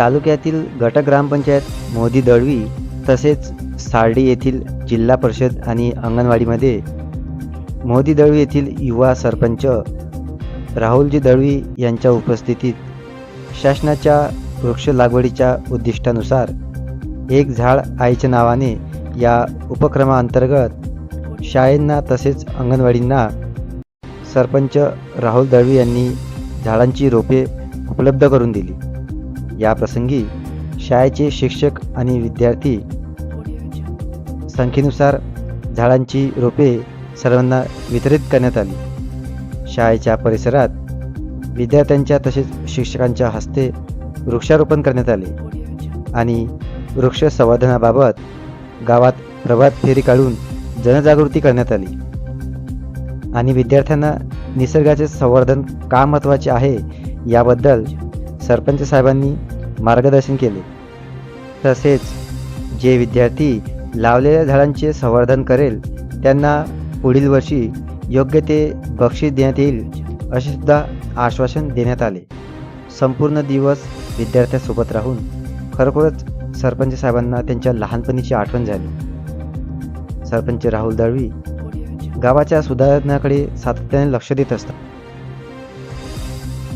तालुक्यातील गट ग्रामपंचायत मोदी दळवी तसेच सारडी येथील जिल्हा परिषद आणि अंगणवाडीमध्ये मोदी दळवी येथील युवा सरपंच राहुलजी दळवी यांच्या उपस्थितीत शासनाच्या वृक्ष लागवडीच्या उद्दिष्टानुसार एक झाड आईच्या नावाने या उपक्रमाअंतर्गत शाळेंना तसेच अंगणवाडींना सरपंच राहुल दळवी यांनी झाडांची रोपे उपलब्ध करून दिली. याप्रसंगी शाळेचे शिक्षक आणि विद्यार्थी संख्येनुसार झाडांची रोपे सर्वांना वितरित करण्यात आली. शाळेच्या परिसरात विद्यार्थ्यांच्या तसेच शिक्षकांच्या हस्ते वृक्षारोपण करण्यात आले आणि वृक्ष संवर्धनाबाबत गावात प्रभात फेरी काढून जनजागृती करण्यात आली. आणि विद्यार्थ्यांना निसर्गाचे संवर्धन का महत्त्वाचे आहे याबद्दल सरपंच साहेबांनी मार्गदर्शन केले. तसेच जे विद्यार्थी लावलेल्या झाडांचे संवर्धन करेल त्यांना पुढील वर्षी योग्य ते बक्षीस देण्यात येईल असे सुद्धा आश्वासन देण्यात आले. संपूर्ण दिवस विद्यार्थ्यांसोबत राहून खरोखरच सरपंच साहेबांना त्यांच्या लहानपणीची आठवण झाली. सरपंच राहुल दळवी गावाच्या सुधारणाकडे सातत्याने लक्ष देत असतात.